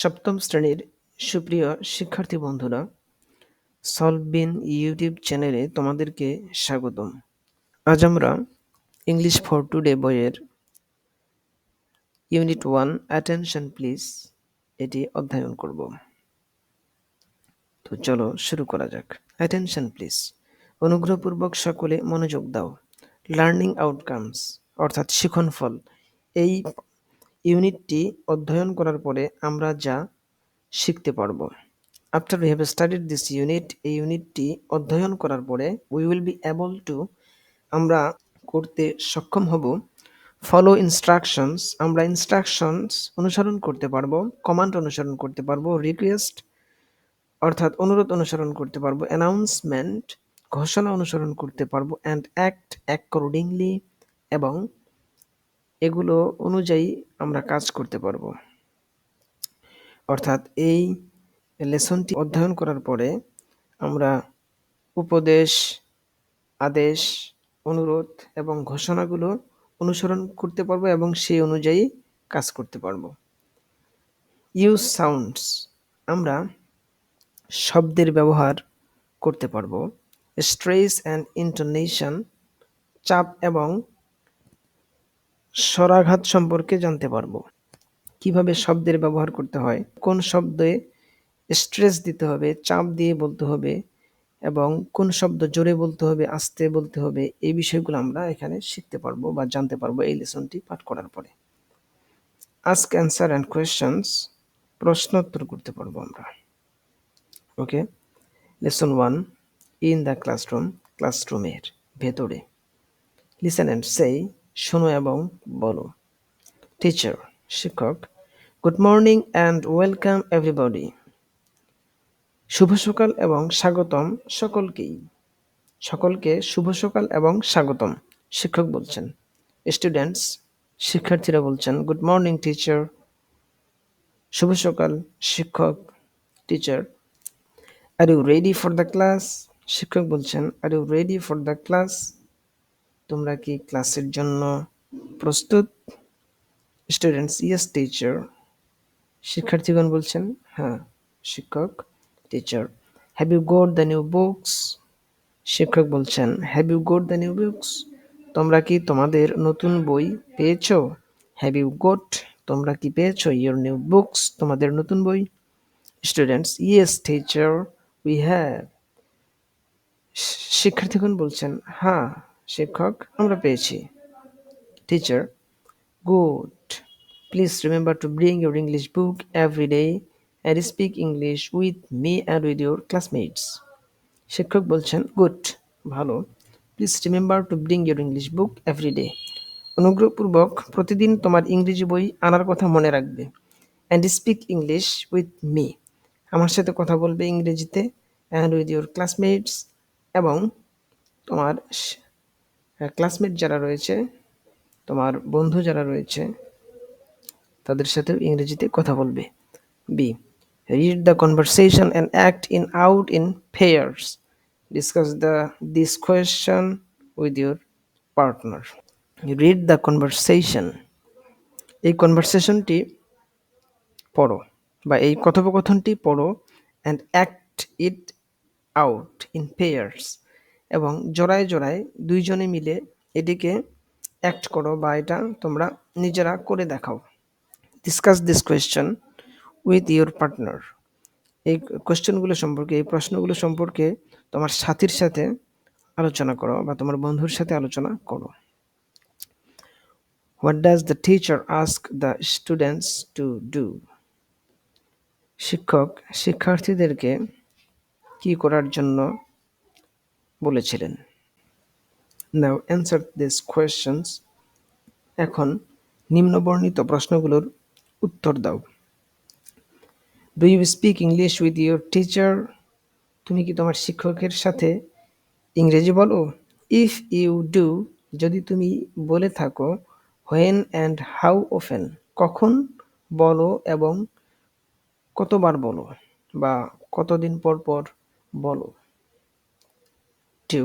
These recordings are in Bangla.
সপ্তম শ্রেণির সুপ্রিয় শিক্ষার্থী বন্ধুরা সলভবিন ইউটিউব চ্যানেলে তোমাদেরকে স্বাগতম। আজ আমরা ইংলিশ ফর টুডে বইয়ের ইউনিট ওয়ান, অ্যাটেনশন প্লিজ, এটি অধ্যয়ন করব। তো চলো শুরু করা যাক। অ্যাটেনশন প্লিজ, অনুগ্রহপূর্বক সকলে মনোযোগ দাও। লার্নিং আউটকামস, অর্থাৎ শিখন ফল এই ইউনিটটি অধ্যয়ন করার পরে আমরা যা শিখতে পারব। After we have studied this unit এই ইউনিটটি অধ্যয়ন করার পরে we will be able to আমরা করতে সক্ষম হব। ফলো ইনস্ট্রাকশনস আমরা ইনস্ট্রাকশনস অনুসরণ করতে পারব কমান্ড অনুসরণ করতে পারব রিকোয়েস্ট অর্থাৎ অনুরোধ অনুসরণ করতে পারব অ্যানাউন্সমেন্ট ঘোষণা অনুসরণ করতে পারব অ্যান্ড অ্যাক্ট অ্যাকর্ডিংলি এবং এগুলো অনুযায়ী আমরা কাজ করতে পারব। অর্থাৎ এই লেসনটি অধ্যয়ন করার পরে আমরা উপদেশ, আদেশ, অনুরোধ এবং ঘোষণাগুলো অনুসরণ করতে পারব এবং সেই অনুযায়ী কাজ করতে পারব। ইউজ সাউন্ডস আমরা শব্দের ব্যবহার করতে পারব। স্ট্রেস অ্যান্ড ইন্টোনেশন চাপ এবং স্বরাঘাত সম্পর্কে জানতে পারব। কীভাবে শব্দের ব্যবহার করতে হয়, কোন শব্দে স্ট্রেস দিতে হবে, চাপ দিয়ে বলতে হবে, এবং কোন শব্দ জোরে বলতে হবে, আস্তে বলতে হবে, এই বিষয়গুলো আমরা এখানে শিখতে পারব বা জানতে পারব এই লেসনটি পাঠ করার পরে। আস্ক অ্যান্সার অ্যান্ড কোয়েশ্চেন্স প্রশ্নোত্তর করতে পারব আমরা। Okay lesson one in the classroom ক্লাসরুমের ভেতরে। লিসেন অ্যান্ড সেই শোনো এবং বলো। টিচার শিক্ষক good morning and welcome everybody শুভ সকাল এবং স্বাগতম সকলকেই। সকলকে শুভ সকাল এবং স্বাগতম, শিক্ষক বলছেন। স্টুডেন্টস শিক্ষার্থীরা বলছেন গুড মর্নিং টিচার শুভ সকাল, শিক্ষক teacher are you ready for the class শিক্ষক বলছেন are you ready for the class তোমরা কি ক্লাসের জন্য প্রস্তুত? স্টুডেন্টস ইয়েস টিচার শিক্ষার্থীগণ বলছেন হ্যাঁ শিক্ষক teacher have you got the new books শিক্ষক বলছেন have you got the new books তোমরা কি তোমাদের নতুন বই পেয়েছ? হ্যাভ ইউ গোট তোমরা কি পেয়েছ ইয়োর নিউ বুকস তোমাদের নতুন বই? Students yes teacher we have শিক্ষার্থীগণ বলছেন হ্যাঁ শিক্ষক আমরা পেয়েছি। Teacher good please remember to bring your English book every day and speak English with me and with your classmates শিক্ষক বলছেন গুড ভালো। Please remember to bring your English book every day অনুগ্রহপূর্বক প্রতিদিন তোমার ইংরেজি বই আনার কথা মনে রাখবে and speak English with me আমার সাথে কথা বলবে ইংরেজিতে অ্যান্ড উইথ ইউর ক্লাসমেটস এবং তোমার ক্লাসমেট যারা রয়েছে, তোমার বন্ধু যারা রয়েছে, তাদের সাথেও ইংরেজিতে কথা বলবে। B read the conversation and act in out in pairs discuss the this question with your partner read the conversation এই কনভারসেশনটি পড়ো বা এই কথোপকথনটি পড়ো and act it out in pairs এবং জোড়ায় জোড়ায় দুইজনে মিলে এটিকে অ্যাক্ট করো বা এটা তোমরা নিজেরা করে দেখাও। Discuss this question with your partner এই কোয়েশ্চেনগুলো সম্পর্কে, এই প্রশ্নগুলো সম্পর্কে তোমার সাথীর সাথে আলোচনা করো বা তোমার বন্ধুর সাথে আলোচনা করো। What does the teacher ask the students to do শিক্ষক, শিক্ষার্থীদেরকে কি করার জন্য বলেছিলেন। নাও অ্যান্সার দিস কোয়েশ্চেন্স এখন নিম্নবর্ণিত প্রশ্নগুলোর উত্তর দাও। Do you speak English with your teacher তুমি কি তোমার শিক্ষকের সাথে ইংরেজি বলো? ইফ ইউ ডু যদি তুমি বলে থাকো হোয়েন অ্যান্ড হাউ ওফেন কখন বলো এবং কতবার বলো? বা কতদিন পর পর বলো? Two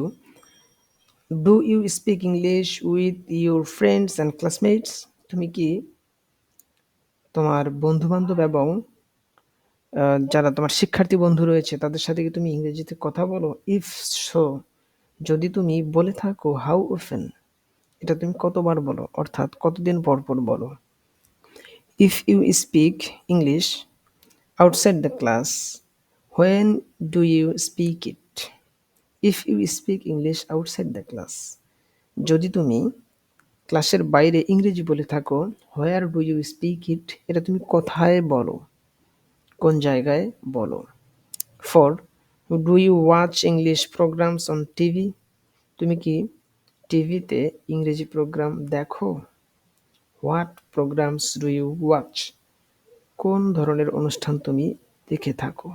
do you speak English with your friends and classmates তুমি কি তোমার বন্ধুবান্ধব এবং আহ, যারা তোমার শিক্ষার্থী বন্ধু রয়েছে তাদের সাথে কি তুমি ইংরেজিতে কথা বলো? ইফ সো যদি তুমি বলে থাকো হাউ ওফেন এটা তুমি কতবার বলো? অর্থাৎ কতদিন পর পর বলো? If you speak English outside the class when do you speak it if you speak English outside the class যদি তুমি ক্লাসের বাইরে ইংরেজি বলে থাকো where do you speak it এটা তুমি কোথায় বলো? কোন জায়গায় বলো? Four do you watch English programmes on TV তুমি কি টিভিতে ইংরেজি প্রোগ্রাম দেখো? What programmes do you watch কোন ধরনের অনুষ্ঠান তুমি দেখে থাকো?